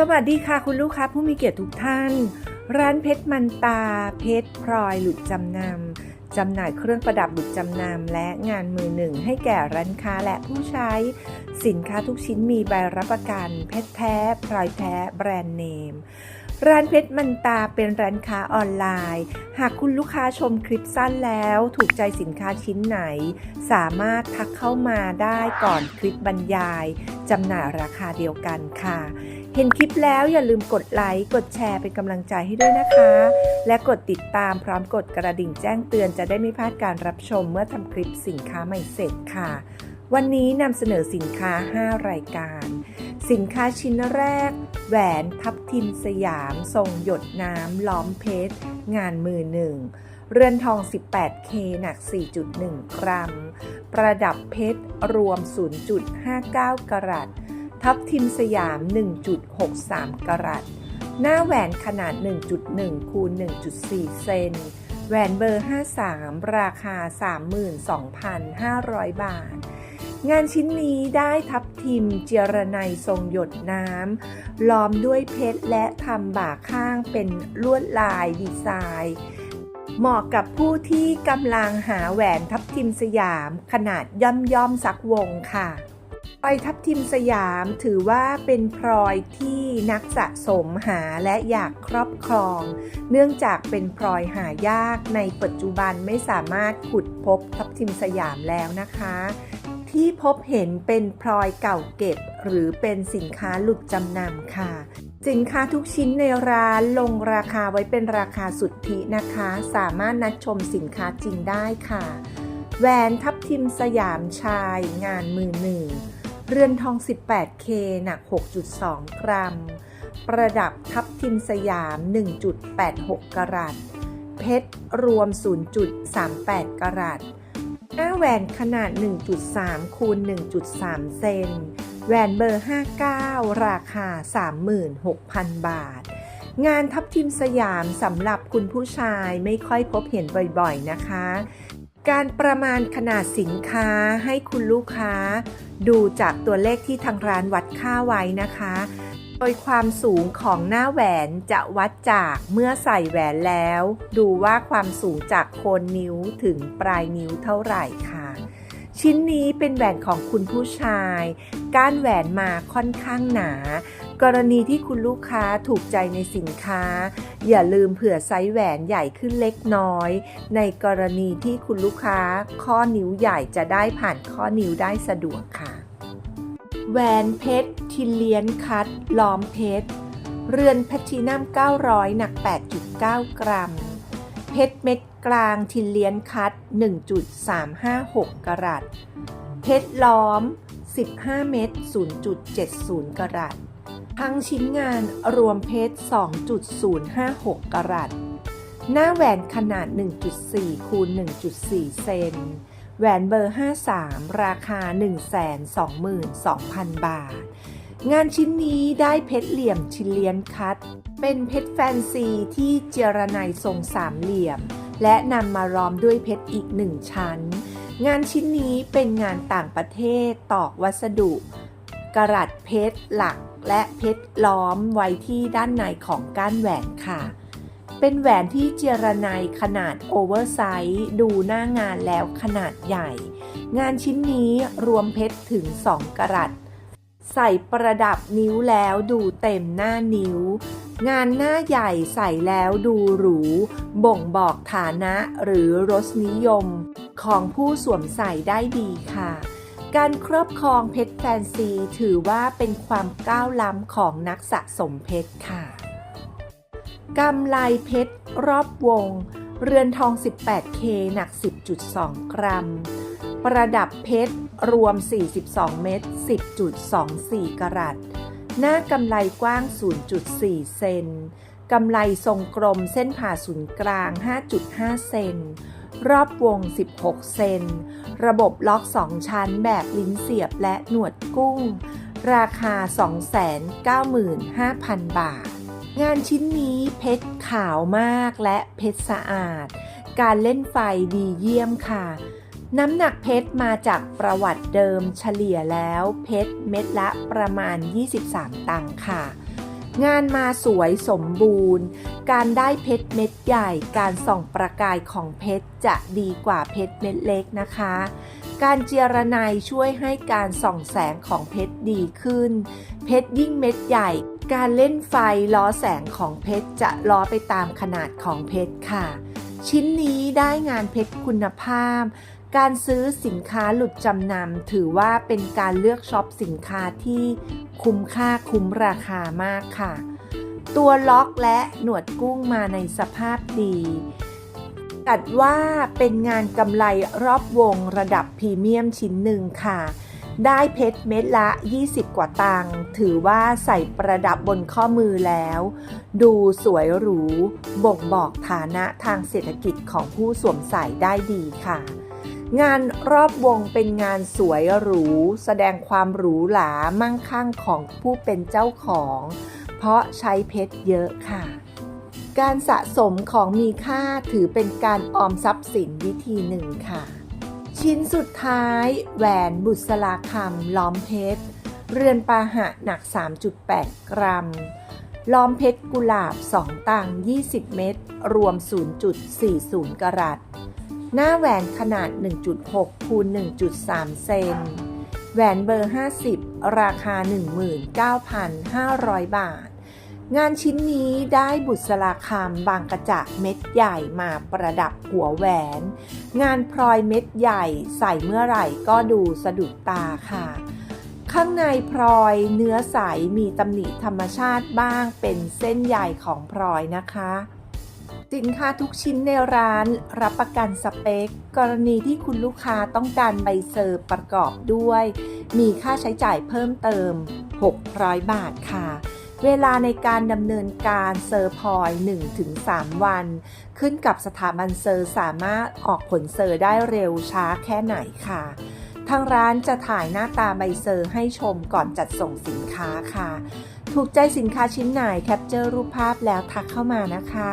สวัสดีค่ะคุณลูกค้าผู้มีเกียรติทุกท่าน ร้านเพชรมันตา เพชรพลอยหลุดจำนำจำหน่ายเครื่องประดับหลุดจำนำและงานมือหนึ่งให้แก่ร้านค้าและผู้ใช้ สินค้าทุกชิ้นมีใบรับประกัน เพชรแท้พลอยแท้แบรนด์เนมร้านเพชรมันตาเป็นร้านค้าออนไลน์ หากคุณลูกค้าชมคลิปสั้นแล้ว ถูกใจสินค้าชิ้นไหน สามารถทักเข้ามาได้ก่อนคลิปบรรยายจำหน่ายราคาเดียวกันค่ะ เห็นคลิปแล้วอย่าลืมกดไลค์กดแชร์เป็นกำลังใจให้ด้วยนะคะ และกดติดตามพร้อมกดกระดิ่งแจ้งเตือนจะได้ไม่พลาดการรับชมเมื่อทำคลิปสินค้าใหม่เสร็จค่ะ วันนี้นำเสนอสินค้า 5 รายการ สินค้าชิ้นแรก แหวนทับทิมสยาม ทรงหยดน้ำล้อมเพชร งานมือหนึ่งเรือนทอง 18K หนัก 4.1 กรัม ประดับเพชรรวม 0.59 กรัต ทับทิมสยาม 1.63 กรัต หน้าแหวนขนาด 1.1 คูณ 1.4 เซน แหวนเบอร์ 53 ราคา 32,500 บาท งานชิ้นนี้ได้ทับทิมเจรไนยทรงหยดน้ำ ล้อมด้วยเพชรและทำบ่าข้างเป็นลวดลายดีไซน์เหมาะกับผู้ที่กำลังหาแหวนทับทิมสยามขนาดย่อมย่อมๆสักวงค่ะ พลอยทับทิมสยามถือว่าเป็นพลอยที่นักสะสมหาและอยากครอบครอง เนื่องจากเป็นพลอยหายากในปัจจุบันไม่สามารถขุดพบทับทิมสยามแล้วนะคะ ที่พบเห็นเป็นพลอยเก่าเก็บ หรือเป็นสินค้าหลุดจำนำค่ะ สินค้าทุกชิ้นในร้านลงราคาไว้เป็นราคาสุทธินะคะ สามารถนัดชมสินค้าจริงได้ค่ะ แหวนทับทิมสยามชายงานมือหนึ่ง เรือนทอง 18K หนัก 6.2 กรัม ประดับทับทิมสยาม 1.86 กรัต เพชรรวม 0.38 กรัตหน้าแหวนขนาด 1.3 คูณ 1.3 เซน แหวนเบอร์ 59 ราคา 36,000 บาท งานทับทิมสยามสำหรับคุณผู้ชายไม่ค่อยพบเห็นบ่อยๆนะคะ การประมาณขนาดสินค้าให้คุณลูกค้า ดูจากตัวเลขที่ทางร้านวัดค่าไว้นะคะ โดยความสูงของหน้าแหวนจะวัดจากเมื่อใส่แหวนแล้ว ดูว่าความสูงจากโคนนิ้วถึงปลายนิ้วเท่าไหร่ค่ะ ชิ้นนี้เป็นแหวนของคุณผู้ชาย ก้านแหวนมาค่อนข้างหนา กรณีที่คุณลูกค้าถูกใจในสินค้า อย่าลืมเผื่อไซส์แหวนใหญ่ขึ้นเล็กน้อย ในกรณีที่คุณลูกค้าข้อนิ้วใหญ่จะได้ผ่านข้อนิ้วได้สะดวกค่ะ แหวนเพชรทิเลียนคัตล้อมเพชร เรือนแพลตตินัม900 หนัก 8.9 กรัม เพชรเม็ดกลางทิเลียนคัต1.356 กรัตเพชรล้อม 15 เม็ด0.70 กรัต ทั้งชิ้นงานรวมเพชร 2.056 กรัต หน้าแหวนขนาด 1.4 คูณ 1.4 เซน แหวนเบอร์ 53 ราคา 122,000 บาท งานชิ้นนี้ได้เพชรเหลี่ยมชิลเลียนคัตเป็นเพชรแฟนซีที่เจรไนทรงสามเหลี่ยม และนำมาล้อมด้วยเพชรอีกหนึ่งชั้น งานชิ้นนี้เป็นงานต่างประเทศตอกวัสดุกระดัดเพชรหลัก และเพชรล้อมไว้ที่ด้านในของก้านแหวนค่ะ เป็นแหวนที่เจรไนยขนาดโอเวอร์ไซส์ดูหน้างานแล้วขนาดใหญ่ งานชิ้นนี้รวมเพชรถึง 2 กรัตใส่ประดับนิ้วแล้วดูเต็มหน้านิ้ว งานหน้าใหญ่ใส่แล้วดูหรู บ่งบอกฐานะหรือรสนิยม ของผู้สวมใส่ได้ดีค่ะ การครอบครองเพชรแฟนซี ถือว่าเป็นความก้าวล้ำของนักสะสมเพชรค่ะกำไลเพชรรอบวง เรือนทอง 18K หนัก 10.2 กรัม ประดับเพชรรวม 42 เม็ด 10.24 กรัต หน้ากำไลกว้าง 0.4 เซน กำไลทรงกลมเส้นผ่าศูนย์กลาง 5.5 เซน รอบวง 16 เซน ระบบล็อก 2 ชั้นแบบลิ้นเสียบและหนวดกุ้ง ราคา 295,000 บาท งานชิ้นนี้เพชรขาวมากและเพชรสะอาด การเล่นไฟดีเยี่ยมค่ะ น้ำหนักเพชรมาจากประวัติเดิมเฉลี่ยแล้วเพชรเม็ดละประมาณ 23 ตังค์ค่ะ งานมาสวยสมบูรณ์ การได้เพชรเม็ดใหญ่ การส่องประกายของเพชรจะดีกว่าเพชรเม็ดเล็กนะคะ การเจียระไนช่วยให้การส่องแสงของเพชรดีขึ้น เพชรยิ่งเม็ดใหญ่ การเล่นไฟล้อแสงของเพชรจะล้อไปตามขนาดของเพชรค่ะ ชิ้นนี้ได้งานเพชรคุณภาพ การซื้อสินค้าหลุดจำนำถือว่าเป็นการเลือกช็อปสินค้าที่คุ้มค่าคุ้มราคามากค่ะ ตัวล็อกและหนวดกุ้งมาในสภาพดีจัดว่าเป็นงานกำไรรอบวงระดับพรีเมียมชิ้นหนึ่งค่ะ ได้เพชรเม็ดละ 20 กว่าตังค์ถือว่าใส่ประดับบนข้อมือแล้ว ดูสวยหรู บ่งบอกฐานะทางเศรษฐกิจของผู้สวมใส่ได้ดีค่ะ งานรอบวงเป็นงานสวยหรู แสดงความหรูหรามั่งคั่งของผู้เป็นเจ้าของ เพราะใช้เพชรเยอะค่ะ การสะสมของมีค่าถือเป็นการออมทรัพย์สินวิธีหนึ่งค่ะ ชิ้นสุดท้าย แหวนบุษราคำล้อมเพชร เรือนปาหะหนัก 3.8 กรัม ล้อมเพชรกุหลาบ 2 ตัง 20 เม็ดรวม 0.40 กรัต หน้าแหวนขนาด 1.6 คูณ 1.3 เซน แหวนเบอร์ 50 ราคา 19,500 บาท งานชิ้นนี้ได้บุษราคำบางกระจะเม็ดใหญ่มาประดับหัวแหวน งานพลอยเม็ดใหญ่ใส่เมื่อไหร่ก็ดูสะดุดตาค่ะ ข้างในพลอยเนื้อใสมีตำหนิธรรมชาติบ้างเป็นเส้นใหญ่ของพลอยนะคะ สินค้าทุกชิ้นในร้านรับประกันสเปค กรณีที่คุณลูกค้าต้องการใบเซอร์ประกอบด้วย มีค่าใช้จ่ายเพิ่มเติม 600 บาทค่ะ เวลาในการดำเนินการเซอร์พอย 1-3 วัน ขึ้นกับสถาบันเซอร์สามารถออกผลเซอร์ได้เร็วช้าแค่ไหนค่ะทางร้านจะถ่ายหน้าตาใบเซอร์ให้ชมก่อนจัดส่งสินค้าค่ะ ถูกใจสินค้าชิ้นไหนแคปเจอร์รูปภาพแล้วทักเข้ามานะคะ